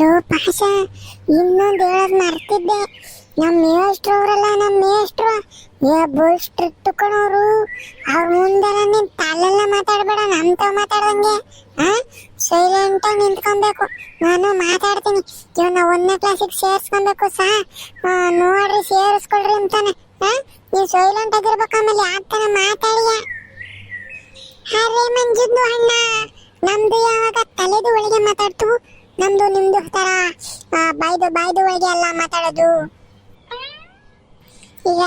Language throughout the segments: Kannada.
ಲೋ ಪಾಶ ಇನ್ನೊಂದು ಹೇಳೋದು ಮರ್ತಿದ್ದೆ. ನಮ್ಮ ಮೇಷ್ಟ್ರು ಅವರಲ್ಲ ನಮ್ಮ ಮೇಷ್ಟ್ರು. ಏ ಬೋಲ್ ಸ್ಟ್ರಿಕ್ಟ್ ಕಣೋರು ಅವ್ರ ಮುಂದೆಲ್ಲ ನಿನ್ ತಲೆಲ್ಲ ಮಾತಾಡ್ಬೇಡ ನಮ್ಮತ ಮಾತಾಡ್ದಂಗೆ. ಸೈಲೆಂಟ್ ಆಗಿ ನಿಂತ್ಕೊಬೇಕು. ನಾನು ಮಾತಾಡ್ತೀನಿ. ಇವನ್ನ ಒಂದನೇ ಕ್ಲಾಸಿಗೆ ಸೇರಿಸ್ಕೊಬೇಕು ಸಹ ನೋಡ್ರಿ, ಸೇರಿಸ್ಕೊಳ್ರಿ ಅಂತಾನೆ. ಆ? ನೀವು ಸೈಲೆಂಟ್ ಆಗಿರ್ಬೇಕು ಆಮೇಲೆ ಯಾಕೆ ಮಾತಾಡಿಯ? ಅರೆ ಮಂಜುದ್ದು ಅಣ್ಣ, ನಮ್ದು ಯಾವಾಗ ತಲೆದು ಒಳಗೆ ಮಾತಾಡ್ತು? ನಮ್ದು, ನಿಮ್ದು ತರ ಬಾಯ್ದು ಬಾಯ್ದು ಒಳಗೆ ಎಲ್ಲ ಮಾತಾಡೋದು. ಈಗ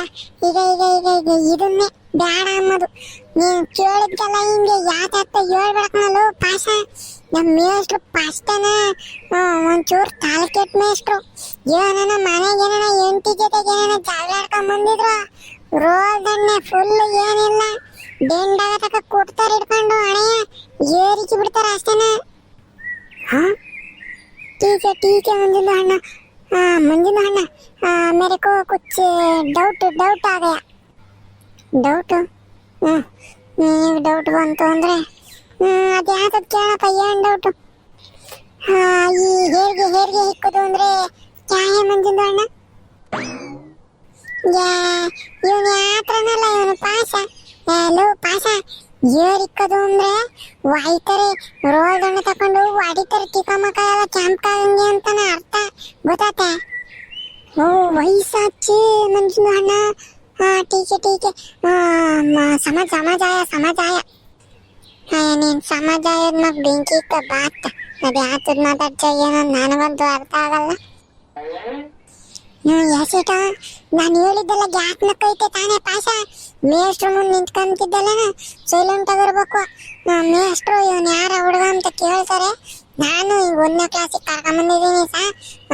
ಈಗ ಈಗ ಈಗ ಈಗ ಇದನ್ನೇ ಬೇಡ ಅನ್ನೋದು. ನೀವು ಕೇಳಿದ್ದೆಲ್ಲ ಹಿಂಗೆ ಯಾಕೆ ಹೇಳ್ಬೇಕಲ್ಲ ಪಾಶ ನಮ್ಮ ಮೇಷ್ಟ್ರು ಪಾಸ್ಟನ ಒಂಚೂರು ತಾಳು ಕೆಟ್ಟ ಮೇಷ್ಟ್ರು. ಏನನ ಮನೆಗೆ ಏನಾನ ಎಂಟಿ ಜೊತೆಗೆ ಏನಾನ ಜಗಳ ಆಡ್ಕೊಂಡ್ ಬಂದಿದ್ರು. ರೋಲ್ ಫುಲ್ ಏನಿಲ್ಲ. ಬೆಂಡಾಗ ತಕ ಕೊಡ್ತಾರೆ ಇಟ್ಕೊಂಡು ಹಣೆಯ ಏರಿಕೆ ಬಿಡ್ತಾರೆ ಅಷ್ಟೇನ. ಹಾ? ठीक है ठीक है मंजिल अण्णा हाँ मंजिल अण्णा हाँ, मेरे को कुछ डाउट डाउट आ गया ಡೌಟು ಹ್ಞೂ ಈಗ ಡೌಟ್ ಬಂತು ಅಂದರೆ ಅದು ಯಾವ್ದು ಕೇಳಪ್ಪ ಏನು ಡೌಟು ಹಾಂ ಈ ಹೇರಿಗೆ ಹೇರಿಗೆ ಹಿಕ್ಕೋದು ಅಂದರೆ ಚಾಯ ಮಂಜಿಂದು ಅಣ್ಣ ಇವನು ಯಾತ್ರನಲ್ಲ ಇವನು ಪಾಶ ಲೋ ಪಾಶ ಏರಿಕ್ಕದು ಅಂದ್ರೆ ವಾಯ್ತಾರೆ, ರೋಲ್ ರೋಲ್ಡನ್ನು ತಕೊಂಡು ಹೊಡಿತಾರೆ ಟಿಕಮಕ ಎಲ್ಲ ಕ್ಯಾಂಪ್ ಕಾಗಂಗೆ ಅಂತಾನೆ ಅರ್ಥ ಗೊತ್ತಾತೆ? ಓ ವಯಸ್ಸಾಚಿ ಮನುಷ್ಯನ ಅಣ್ಣ. ಹಾ ಟೀಕೆ ಟೀಕೆ. ಸಮಾಜ, ಸಮಾಜಾಯ ಸಮಾಜಾಯ. ನೀನ್ ಸಮಾಜಾಯದ ಮಗ ಬೆಂಕಿ ಇಕ್ಕ ಬಾತ್. ಅದು ಯಾತದ್ ಮಾತಾಡ್ತ ಏನೋ ನನಗಂತೂ ಅರ್ಥ ಆಗಲ್ಲ. ನೀವು ಯಾಸೇಟ ನಾನು ಹೇಳಿದ್ದೆಲ್ಲ ಜ್ಞಾಪನಕ್ಕೈತೆ ತಾನೇ ಪಾಶ ಮೇಷ್ಟ್ರು ಮುಂದೆ ನಿಂತ್ಕೊಂತಿದ್ದಲ್ಲ ಸೈಲೆಂಟ್ ಆಗಿರ್ಬೇಕು ಆ, ಮೇಷ್ಟ್ರು ಇವನು ಯಾರ ಹುಡುಗ ಅಂತ ಕೇಳ್ತಾರೆ. ನಾನು ಈಗ ಒಂದನೇ ಕ್ಲಾಸಿಗೆ ಕರ್ಕೊಂಬಂದಿದ್ದೀನಿ ಸಾ.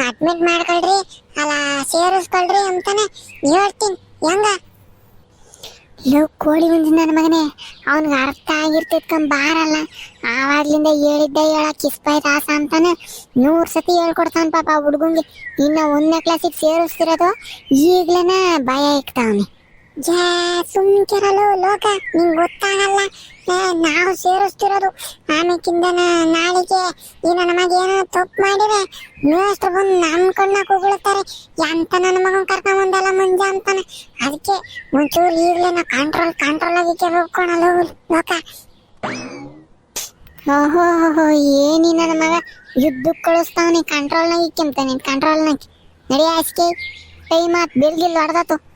ಅಡ್ಮಿಟ್ ಮಾಡ್ಕೊಳ್ರಿ ಅಲ್ಲ ಸೇರಿಸ್ಕೊಳ್ರಿ ಅಂತಾನೆ ಹೇಳ್ತೀನಿ. ಹೆಂಗ? ಲೋ ಕೋಳಿ ಮುಂದೆ ನನ್ನ ಮಗನೇ. ಅವನಿಗೆ ಅರ್ಥ ಆಗಿರ್ತಿತ್ಕೊಂಡ್ ಬಾರಲ್ಲ. ಆವಾಗ್ಲಿಂದ ಹೇಳಿದ್ದ ಹೇಳಕ್ ಕಿಸ್ಪಾಯ್ ದಾಸ ಅಂತಾನೆ ನೂರ್ ಸತಿ ಹೇಳ್ಕೊಡ್ತಾನ ಪಾಪ ಹುಡುಗಂಗೆ. ಇನ್ನ ಒಂದನೇ ಕ್ಲಾಸಿಗೆ ಸೇರಿಸ್ತಿರೋದು ಈಗ್ಲೇನ ಭಯ ಇಕ್ತಾವನಿ. ಜಾ ಸುಮ್ಕಿರಲು ಲೋಕ. ನಿಂಗೆ ಗೊತ್ತಾಗಲ್ಲ. ನಾವು ಸೇರಿಸ್ತಿರೋದು ಆಮೇಕಿಂದ ನಾಳೆಗೆ ಮಗ ಏನೋ ತಪ್ಪು ಮಾಡಿದ್ರೆ ಮೇಷ್ಟ್ರು ಬಂದು ನಮ್ಮ ಕಣ್ಣ ಕೂಗುಳ್ತಾರೆ. ಎಂತ ನನ್ನ ಮಗನ್ ಕರ್ಕೊಂಡ್ ಬಂದಲ್ಲ ಮುಂಜೆ ಅಂತಾನೆ. ಅದಕ್ಕೆ ಮುಂಚೂರು ಈಗಲೇ ನಾ ಕಂಟ್ರೋಲ್ ಕಂಟ್ರೋಲ್ ಆಗಿಕ್ಕೆ ಹೋಗ್ಕೊಳಲ್ಲ ಲೋಕ. ಓಹೋ ಏನಿ ನನ್ನ ಮಗ? ಯುದ್ಧಕ್ಕೆ ಕಳಿಸ್ತಾವನಿ ಕಂಟ್ರೋಲ್ನಾಗ ಇಕ್ಕಿಂತಾನೆ ಕಂಟ್ರೋಲ್ನಾಗ ನಡಿ ಆಸ್ಕೆ ಕೈ. ಮಾತು ಬೆಲ್ಗಿಲ್ ಹೊಡೆದಾತು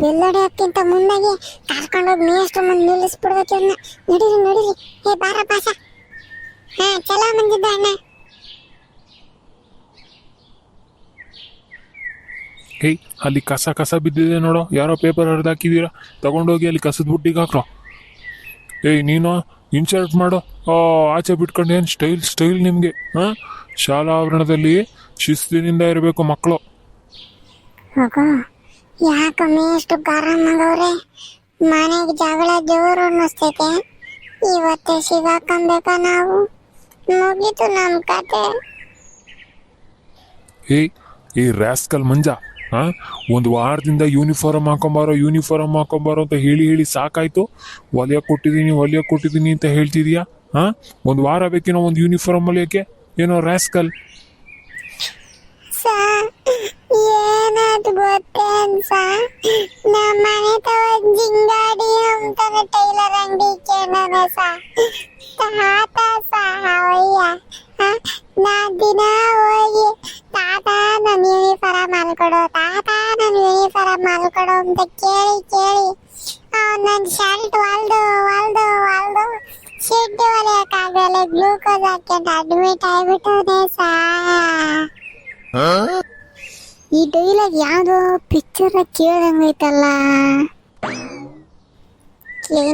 ಬೆಲ್ಲಡಿಯೋಕ್ಕಿಂತ ಮುಂದಾಗಿ ಕರ್ಕೊಂಡೋಗಿ ಮೇಷ್ಟ್ರು ಮುಂದೆ ನಿಲ್ಲಿಸ್ಬಿಡ್ಬೇಕು ಇವ್ನ ನಡೀರಿ ನಡೀರಿ. ಏ ಬಾರ ಪಾಸ ಹಾ ಚಲೋ ಬಂದಿದ್ದ ಅಣ್ಣ. ಏಯ್ ಅಲ್ಲಿ ಕಸ ಕಸ ಬಿದ್ದಿದೆ ನೋಡೋ. ಯಾರೋ ಪೇಪರ್ ಹರಿದಾಕಿದ್ದೀರಾ ತಗೊಂಡೋಗಿ ಅಲ್ಲಿ ಕಸದ ಬುಟ್ಟಿಗೆ ಹಾಕ್ರೋ. ಏಯ್ ನೀನು ಇನ್ಸರ್ಟ್ ಮಾಡೋ. ಆಚೆ ಬಿಟ್ಕೊಂಡು ಏನು ಸ್ಟೈಲ್ ಸ್ಟೈಲ್ ನಿಮಗೆ? ಹಾಂ? ಶಾಲಾ ಆವರಣದಲ್ಲಿ ಶಿಸ್ತಿನಿಂದ ಇರಬೇಕು ಮಕ್ಕಳು ಹೋಗೋ ಇಷ್ಟು ಗರಂ ಆಗವ್ರೆ? ಮನೆಗೆ ಜಗಳ ಜೋರು ಅನ್ನಿಸ್ತೈತೆ. ಇವತ್ತು ಸಿಗಾಕಂಬೇಕ ನಾವು. ಮುಗೀತು ನಮ್ಮ ಕತೆ. ಏಯ್ ಈ ರಾಸ್ಕಲ್ ಮಂಜ ಹಾ ಒಂದು ವಾರದಿಂದ ಯೂನಿಫಾರ್ಮ್ ಹಾಕೊಂಬಾರೋ ಯೂನಿಫಾರ್ಮ್ ಹಾಕೊಂಬಾರೋ ಅಂತ ಹೇಳಿ ಹೇಳಿ ಸಾಕಾಯ್ತು? ಹೊಲಿಯಕ್ಕೆ ಕೊಟ್ಟಿದ್ದೀನಿ ಹೊಲಿಯಕ್ಕೆ ಕೊಟ್ಟಿದ್ದೀನಿ ಅಂತ ಹೇಳ್ತಿದ್ಯಾ? ಹಾ ಒಂದು ವಾರ ಬೇಕೇನೋ ಒಂದು ಯೂನಿಫಾರ್ಮ್ ಹೊಲಿಯೋಕ್ಕೆ ಏನೋ ರ್ಯಾಸ್ಕಲ್ ಸಾ ಏನಾದ್ ಸಾ ನಮ್ಮ ಮನೆ ತವ ಜಿಂಗಾಡಿ ಅಂತಾನೆ ಟೈಲರ್ ಅಂಗಡಿ ಕೇಳೋಣ ಸಾ. ತಾತ ಸಾ, ಅವಯ್ಯ. ಹ? ನಾ ದಿನ ಹೋಗಿ ತಾತ ನನ್ನ ಯೂನಿಫಾರ್ಮ್ ಮಾಲ್ಕೊಡು ತಾತ ನನ್ನ ಯೂನಿಫಾರ್ಮ್ ಮಾಲ್ಕೊಡು ಅಂತ ಕೇಳಿ ಕೇಳಿ ನನ್ನ ಶರ್ಟ್ ಹೊಲ್ದು ಹೊಲ್ದು ಹೊಲ್ದು ಶೆಡ್ ಹೊಲಿಯಕ್ಕಾಗಲ್ಲ ಗ್ಲೂಕೋಸ್ ಹಾಕ್ಯಂಡು ಅಡ್ಮಿಟ್ ಆಗ್ಬಿಟ್ಟವನೆ ಸಾ. ಈ ಡೈಲಾಗ್ ಯಾವ್ದೋ ಪಿಕ್ಚರ್ ಕೇಳಂಗೈತಲ್ಲ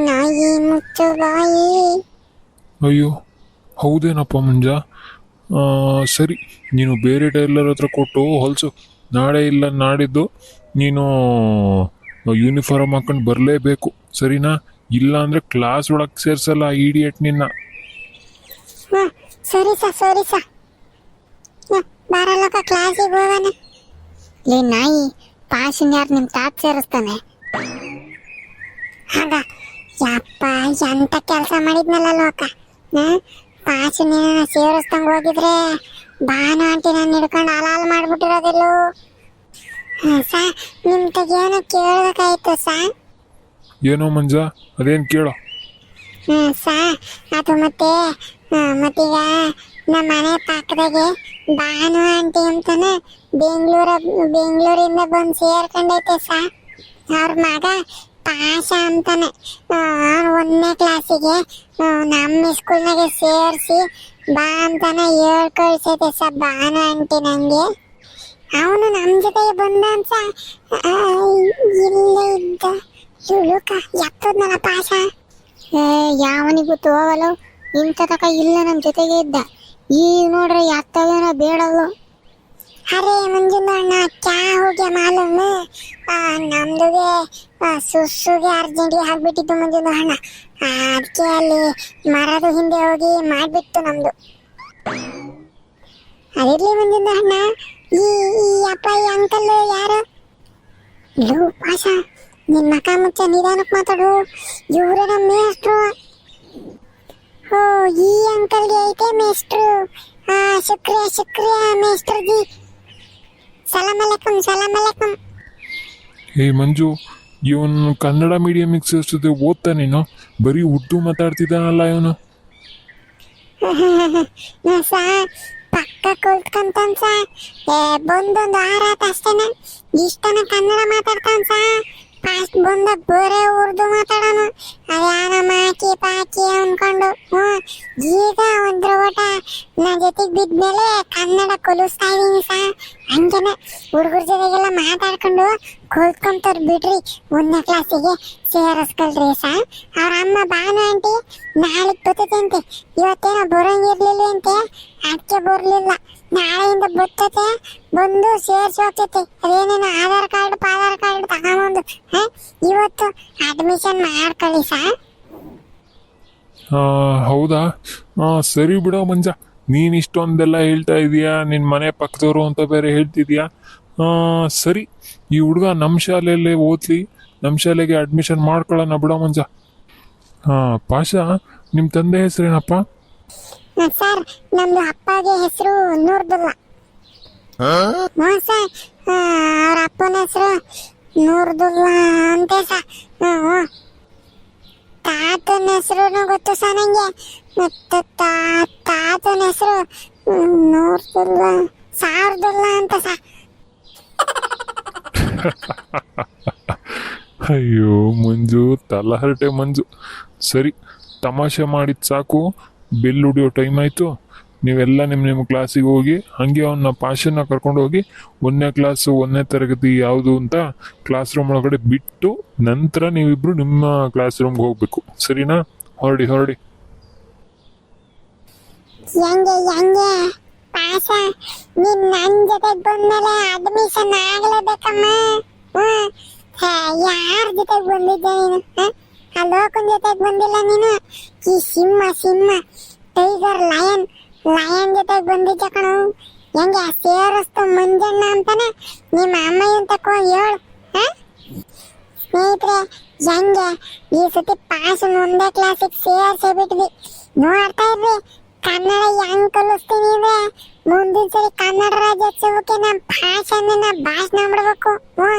ನಾಯಿ ಮುಚ್ಚು ಬಾಯಿ. ಅಯ್ಯೋ ಹೌದೇನಪ್ಪ ಮುಂಜ? ಸರಿ ನೀನು ಬೇರೆ ಟೈಲರ್ ಹತ್ರ ಕೊಟ್ಟು ಹೊಲಸು. ನಾಳೆ ಇಲ್ಲ ನಾಡಿದ್ದು ನೀನು ಯೂನಿಫಾರ್ಮ್ ಹಾಕೊಂಡು ಬರಲೇಬೇಕು ಸರಿನಾ? ಇಲ್ಲ ಅಂದರೆ ಕ್ಲಾಸ್ ಒಳಗೆ ಸೇರ್ಸಲ್ಲ ಇಡಿಯಟ್ ನಿನ್ನ. ಸರಿ ಸ ಸರಿ ಸರ್. ಹ, ಬಾರಲ್ಲಕ್ಕ ಕ್ಲಾಸಿಗೆ ಹೋಗೋಣ. ಲೇ ನಾಯಿ ಪಾಸಿನ ಯಾರು ನಿಮ್ಮ ತಾತ್ ಸೇರಿಸ್ತಾನೆ? ಆಗ ಯಪ್ಪ ಎಂತ ಕೆಲಸ ಮಾಡಿದ್ನಲ್ಲ ಲೋಕ? ಪಾಸಿನ ಸೇರಿಸ್ದಂಗೆ ಹೋಗಿದ್ರೆ ಬಾನು ಆಂಟಿ ನಾನು ಹಿಡ್ಕೊಂಡು ಹಾಲಾಲ್ ಮಾಡ್ಬಿಟ್ಟಿರೋದಿಲ್ಲೋ? ಸಾ ನಿಮ್ ತಗೇನೋ ಕೇಳ್ಬೇಕಾಯ್ತು ಸಾ? ಏನೋ ಮಂಜ ಅದೇನು ಕೇಳೋ? ಹ್ಮ್ ಸಾ ಅದು ಮತ್ತೆ ಆ, ಮತ್ತೀಗ ನಮ್ಮ ಮನೆ ಪಕ್ಕದಾಗೆ ಬಾನು ಆಂಟಿ ಅಂತಾನೆ ಬೆಂಗಳೂರ, ಬೆಂಗಳೂರಿಂದ ಬಂದು ಸೇರ್ಕೊಂಡೈತೆ ಸಾ. ಅವ್ರ ಮಗ ಪಾಶ ಅಂತಾನೆ. ಒಂದನೇ ಕ್ಲಾಸಿಗೆ ನಮ್ಮ ಸ್ಕೂಲ್ನಾಗೆ ಸೇರಿಸಿ ಬಾ ಅಂತಾನೆ ಹೇಳ್ಕೊಳ್ಸೈತೆ ಸ ಬಾನು ಆಂಟಿ ನಂಗೆ. ಅವನು ನಮ್ಮ ಜೊತೆಗೆ ಬಂದ ಅಂತ ಇಲ್ಲೇ ಇದ್ದ. ಲೂಕ ಎತ್ತದ್ನಲ್ಲ ಪಾಶ ಯಾವನಿಗೂ ತೋಗಲು ಇಂಥ ತಕ ಇಲ್ಲ ನಮ್ಮ ಜೊತೆಗೆ ಇದ್ದ. ಈಗ ನೋಡ್ರೆ ಯಾತ್ತವೇನೋ ಬೇಡಲ್ಲ. ಅರೆ ಮಂಜುನ ಅಣ್ಣ, ಕ್ಯಾ ಹೋಗ್ಯ ಮಾಲೂಮ್ ನಮ್ದುಗೆ ಸುಸ್ಸುಗೆ ಅರ್ಜೆಂಟಿಗೆ ಆಗ್ಬಿಟ್ಟಿತ್ತು ಮಂಜುನ ಅಣ್ಣ. ಅದಕ್ಕೆ ಅಲ್ಲಿ ಮರದ ಹಿಂದೆ ಹೋಗಿ ಮಾಡ್ಬಿಟ್ಟು ನಮ್ದು. ಅದಿರ್ಲಿ ಮಂಜುನ ಅಣ್ಣ, ಈ ಈ ಅಪ್ಪ, ಈ ಅಂಕಲ್ ಯಾರು? ಲೋ, ಪಾಷ, ನಿನ್ ಮಕ ಮುಚ್ಚ ನಿಧಾನಕ್ಕೆ ಮಾತಾಡು. ಇವ್ರ ನಮ್ಮ ಮೇಷ್ಟ್ರು. ಓ ಈ ಅಂಕಲ್ಗೆ ಐತೆ ಮೇಸ್ಟ್ರು ಆ ಶುಕ್ರಿಯ ಶುಕ್ರಿಯ ಮೇಷ್ಟ್ರು ಜಿ ಸಲಾಮ್ ಅಲೈಕುಂ ಸಲಾಮ್ ಅಲೈಕುಂ. ಹೇ ಮಂಜು ಇವನು ಕನ್ನಡ ಮೀಡಿಯಮಿಗೆ ಸೇರಿಸಿದೆ ಓದ್ತಾ ನೀನು ಬರೀ ಉರ್ದು ಮಾತಾಡ್ತಿದ್ದಾನಲ್ಲ ಇವನು. ಸಾ ಪಕ್ಕ ಕುಲ್ತ್ಕೊಂತಾನ್ ಸಾ. ಏ ಬಂದೊಂದು ವಾರ ಆತ ಅಷ್ಟೇನೆ. ಇಷ್ಟನ ಕನ್ನಡ ಮಾತಾಡ್ತಾನ ಸಾ. ಫಾಸ್ಟ್ ಬಂದ ಬರೇ ಉರ್ದು ಮಾತಾಡೋನು. ಅದ್ಯಾನ ಮಾಕಿ ಪಾಕಿ ಅನ್ಕೊಂಡು ಹ್ಞೂ. ಈಗ ಒಂದ್ರ ಓಟ ನನ್ನ ಜೊತೆಗೆ ಬಿದ್ಮೇಲೆ ಕನ್ನಡ ಕೊಲಿಸ್ತಾ ಇದೀನಿ ಸಾ. ಹಂಗೇನೆ ಹುಡುಗರ ಜೊತೆಗೆಲ್ಲ ಮಾತಾಡ್ಕೊಂಡು ಕಲ್ತ್ಕೊಂತಾರ ಬಿಡ್ರಿ. ಒಂದನೇ ಕ್ಲಾಸಿಗೆ ಸೇರಿಸ್ಕೊಳ್ರಿ ಸಾ. ಅವ್ರ ಅಮ್ಮ ಬಾನು ಆಂಟಿ, ನಾಳೆಗ್ ಅಂತೆ ಇವತ್ತೇನೋ ಬರೋಂಗಿರ್ಲಿಲ್ಲ ಅಂತೆ ಅದಕ್ಕೆ ಬರ್ಲಿಲ್ಲ. ನಾಳೆಯಿಂದ ಬರ್ತತೆ ಬಂದು ಸೇರಿಸಿ ಹೋಗ್ತೈತೆ. ಅದೇನೇನು ಆಧಾರ್ ಕಾರ್ಡ್, ಪಾಧಾರ್ ಕಾರ್ಡ್ ತಗೊಂಬಂದು? ಇವತ್ತು ಅಡ್ಮಿಷನ್ ಮಾಡ್ಕೊಳ್ಳಿ ಸಾ. ಹೌದಾ? ಆ, ಸರಿ ಬಿಡೋ ಮಂಜ. ನೀನು ಇಷ್ಟೊಂದೆಲ್ಲ ಹೇಳ್ತಾ ಇದೀಯಾ? ನಿನ್ನ ಮನೆ ಪಕ್ಕದವರು ಅಂತ ಬೇರೆ ಹೇಳ್ತಿದ್ಯಾ? ಹಾ ಸರಿ. ಈ ಹುಡುಗ ನಮ್ಮ ಶಾಲೆಯಲ್ಲೇ ಓದ್ಲಿ. ನಮ್ಮ ಶಾಲೆಗೆ ಅಡ್ಮಿಷನ್ ಮಾಡ್ಕೊಳ್ಳೋಣ ಬಿಡೋ ಮಂಜ. ಹಾ ಪಾಷಾ ನಿಮ್ಮ ತಂದೆ ಹೆಸರೇನಪ್ಪ? ಸರ್. ನಮ್ದು ಅಪ್ಪಗೆ ಹೆಸರು ನೂರ್ದುಲ್ಲಾ. ಹ್ಞೂ ಸರ್. ಅವ್ರ ಅಪ್ಪನ ಹೆಸರು ನೂರ್ದುಲ್ಲಾ ಅಂತ ಸರ್. ಹ್ಞೂ ತಾತನ ಹೆಸರು ಗೊತ್ತು ಸರ್ ನಂಗೆ. ಮತ್ತೆ ತಾತನ ಹೆಸರು ನೂರ್ದುಲ್ಲಾ ಸಾವಿರದುಲ್ಲಾ ಅಂತ ಸರ್. ಅಯ್ಯೋ, ಮಂಜು, ತಲಹರಟೆ ಮಂಜು. ಸರಿ, ತಮಾಷೆ ಮಾಡಿದ್ ಸಾಕು. ಬಿಲ್ ಉಡಿಯೋ ಟೈಮ್ ಆಯಿತು. ನೀವೆಲ್ಲ ನಿಮ್ಮ ನಿಮ್ಮ ಕ್ಲಾಸಿಗೆ ಹೋಗಿ, ಹಂಗೆ ಅವನ್ನ ಪಾಶನ್ನ ಕರ್ಕೊಂಡು ಹೋಗಿ, ಒಂದನೇ ಕ್ಲಾಸು ಒಂದನೇ ತರಗತಿ ಯಾವುದು ಅಂತ ಕ್ಲಾಸ್ ರೂಮ್ ಒಳಗಡೆ ಬಿಟ್ಟು ನಂತರ ನೀವಿಬ್ರು ನಿಮ್ಮ ಕ್ಲಾಸ್ ರೂಮ್ಗೆ ಹೋಗ್ಬೇಕು. ಸರಿನಾ? ಹೊರಡಿ ಹೊರಡಿ. ಹೆಂಗೆ ಹೆಂಗೆ? ಪಾಸ ನೀನ್ ನನ್ ಜೊತೆಗ್ ಬಂದ್ಮೇಲೆ ಅಡ್ಮಿಷನ್ ಆಗ್ಲೇಬೇಕಮ್ಮ. ಯಾರ ಜೊತೆಗ್ ಬಂದಿದ್ದೆ ನೀನು? ಆ ಜೊತೆಗ್ ಬಂದಿಲ್ಲ ನೀನು? ಈ ಸಿಂಹ ಸಿಂಹ ಟೈಗರ್ ಲಯನ್ ಲಯನ್ ಜೊತೆ ಬಂದಿದ್ದೆ ಕಣು? ಹೆಂಗೆ ಸೇರಿಸ್ತು ಮಂಜಣ್ಣ ಅಂತಾನೆ? ನಿಮ್ಮ ಅಮ್ಮ ತಕ್ಕ ಹೇಳು ಸ್ನೇಹಿತರೆ, ಹೆಂಗೆ? ಈ ಸತಿ ಪಾಸ್ ಒಂದೇ ಕ್ಲಾಸಿಗೆ ಸೇರಿಸಿ ಬಿಟ್ವಿ. ನೋಡ್ತಾ ಇದ್ವಿ ಕನ್ನಡ ಹೆಂಗ್ ಕಲಿಸ್ತೀನಿ ಅಂದ್ರೆ ಮುಂದಿನ ಸರಿ ಕನ್ನಡ ರಾಜ್ಯೋತ್ಸವಕ್ಕೆ ನಮ್ಮ ಭಾಷೆನ ಭಾಷಣ ಮಾಡ್ಬೇಕು. ಹ್ಞೂ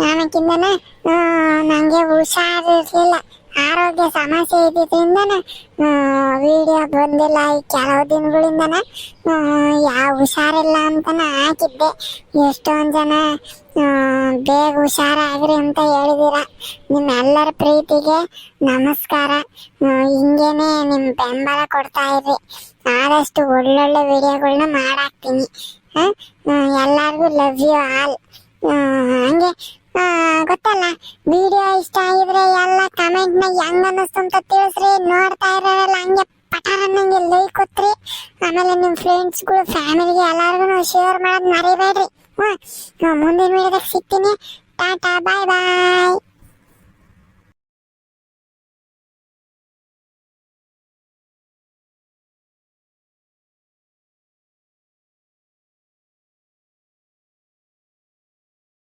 ನಾನಕ್ಕಿಂದನ ನನಗೆ ಹುಷಾರಿರ್ಲಿಲ್ಲ ಆರೋಗ್ಯ ಸಮಸ್ಯೆ ಇದ್ದಿದ್ರಿಂದನ ವಿಡಿಯೋ ಬಂದಿಲ್ಲ ಈ ಕೆಲವು ದಿನಗಳಿಂದನ. ಯಾವ ಹುಷಾರಿಲ್ಲ ಅಂತನ ಹಾಕಿದ್ದೆ. ಎಷ್ಟೊಂದು ಜನ ಬೇಗ ಹುಷಾರಾಗ್ರಿ ಅಂತ ಹೇಳಿದಿರ. ನಿಮ್ಮೆಲ್ಲರ ಪ್ರೀತಿಗೆ ನಮಸ್ಕಾರ. ಹಿಂಗೇನೆ ನಿಮ್ಮ ಬೆಂಬಲ ಕೊಡ್ತಾ ಇರ್ರಿ. ಆದಷ್ಟು ಒಳ್ಳೊಳ್ಳೆ ವಿಡಿಯೋಗಳನ್ನ ಮಾಡಾಕ್ತೀನಿ. ಎಲ್ಲರಿಗೂ ಲವ್ ಯು ಆಲ್ ಹಂಗೆ ಗೊತ್ತಲ್ಲ. ವಿಡಿಯೋ ಇಷ್ಟ ಆಗಿದ್ರೆ ಎಲ್ಲ ಕಮೆಂಟ್ ನಾಗ ಹೆಂಗ್ ಅನ್ನಿಸ್ತು ಅಂತ ತಿಳಿಸ್ರಿ. ನೋಡ್ತಾ ಇರೋರೆಲ್ಲ ಹಂಗೆ ಪಟಾರ ನಂಗೆ ಲೈಕ್ ಕೊತ್ರಿ ಆಮೇಲೆ ನಿಮ್ಮ ಫ್ರೆಂಡ್ಸ್ಗಳು ಫ್ಯಾಮಿಲಿಗೆ ಎಲ್ಲಾರ್ಗು ಶೇರ್ ಮಾಡೋದು ಮರಿಬೇಡ್ರಿ. ಹ್ಞೂ ಮುಂದಿನ ವಿಡಿಯೋದಾಗ ಸಿಗ್ತೀನಿ. ಟಾಟಾ ಬಾಯ್ ಬಾಯ್